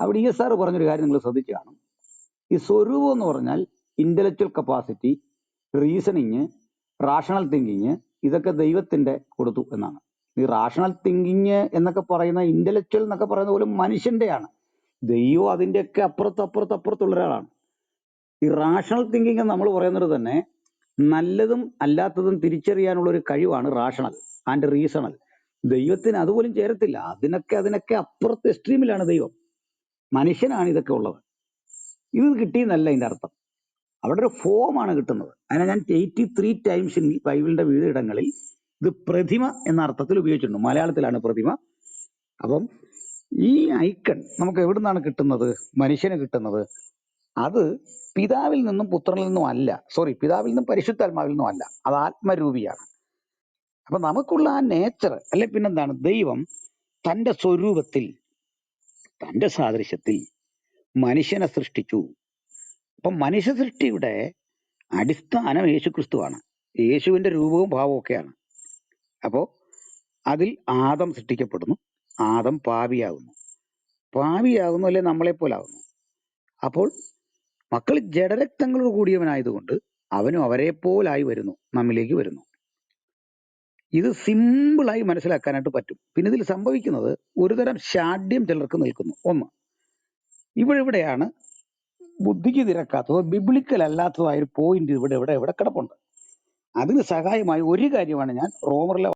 അവിടെ E S R പറഞ്ഞൊരു കാര്യം നിങ്ങൾ ശ്രദ്ധിച്ചു കാണും. ഈ സ്വരൂപം എന്ന് പറഞ്ഞാൽ intellectual capacity reasoning rational thinking ഇതൊക്കെ ദൈവത്തിന്റെ കൊടുത്തു എന്നാണ്. ഈ റാഷണൽ തിങ്കിങ് എന്നൊക്കെ പറയുന്ന ഇന്റലക്ച്വൽ എന്നൊക്കെ പറയുന്ന പോലും മനുഷ്യന്റെയാണ് ദൈവം അതിന്റെയൊക്കെ അപ്പുറത്ത് അപ്പുറത്ത് അപ്പുറത്തുള്ള ഒരാളാണ്. ഈ റാഷണൽ തിങ്കിങ് നമ്മൾ പറയുന്നത് തന്നെ നല്ലതും അല്ലാത്തതും തിരിച്ചറിയാനുള്ള ഒരു കഴിവാണ് റാഷണൽ ആൻഡ് റീസണൽ ദൈവത്തിന് അതുപോലും ചേരത്തില്ല. അതിനൊക്കെ അതിനൊക്കെ അപ്പുറത്ത് എക്സ്ട്രീമിലാണ് ദൈവം. മനുഷ്യനാണ് ഇതൊക്കെ ഉള്ളത്. ഇത് കിട്ടിയെന്നല്ല ഇതിന്റെ അർത്ഥം. അവിടെ ഒരു ഫോമാണ് കിട്ടുന്നത്. അതിനെ ഞാൻ എയ്റ്റി ത്രീ ടൈംസ് ബൈബിളിന്റെ വിവിധ ഇടങ്ങളിൽ ഇത് പ്രതിമ എന്ന അർത്ഥത്തിൽ ഉപയോഗിച്ചിട്ടുണ്ട്. മലയാളത്തിലാണ് പ്രതിമ. അപ്പം ഈ ഐക്കൺ നമുക്ക് എവിടെ നിന്നാണ് കിട്ടുന്നത്? മനുഷ്യന് കിട്ടുന്നത്. അത് പിതാവിൽ നിന്നും പുത്രനിൽ നിന്നും അല്ല. സോറി പിതാവിൽ നിന്നും പരിശുദ്ധാത്മാവിൽ നിന്നും അല്ല. അത് ആത്മരൂപിയാണ്. അപ്പൊ നമുക്കുള്ള ആ നേച്ചർ അല്ലെ പിന്നെന്താണ്? ദൈവം തന്റെ സ്വരൂപത്തിൽ തന്റെ സാദൃശ്യത്തിൽ മനുഷ്യനെ സൃഷ്ടിച്ചു. അപ്പം മനുഷ്യ സൃഷ്ടിയുടെ അടിസ്ഥാനം യേശുക്രിസ്തുവാണ്. യേശുവിന്റെ രൂപവും ഭാവവും ഒക്കെയാണ്. അപ്പോൾ അതിൽ ആദം സൃഷ്ടിക്കപ്പെടുന്നു. ആദം പാവിയാകുന്നു പാവിയാകുന്നു അല്ലെ നമ്മളെ പോലാകുന്നു അപ്പോൾ മക്കൾ ജഡരക്തങ്ങളോട് കൂടിയവനായതുകൊണ്ട് അവനും അവരെ പോലായി വരുന്നു. നമ്മിലേക്ക് വരുന്നു. ഇത് സിമ്പിളായി മനസ്സിലാക്കാനായിട്ട് പറ്റും. പിന്നെ ഇതിൽ സംഭവിക്കുന്നത് ഒരുതരം ഷാഢ്യം ചിലർക്ക് നിൽക്കുന്നു. ഒന്ന് ഇവിടെ ഇവിടെയാണ് ബുദ്ധിക്ക് തിരക്കാത്തതോ ബിബ്ലിക്കൽ അല്ലാത്തതായ ഒരു പോയിന്റ് ഇവിടെ ഇവിടെ ഇവിടെ കിടപ്പുണ്ട്. അതിന് സഹായമായി ഒരു കാര്യമാണ് ഞാൻ റോമറിലെ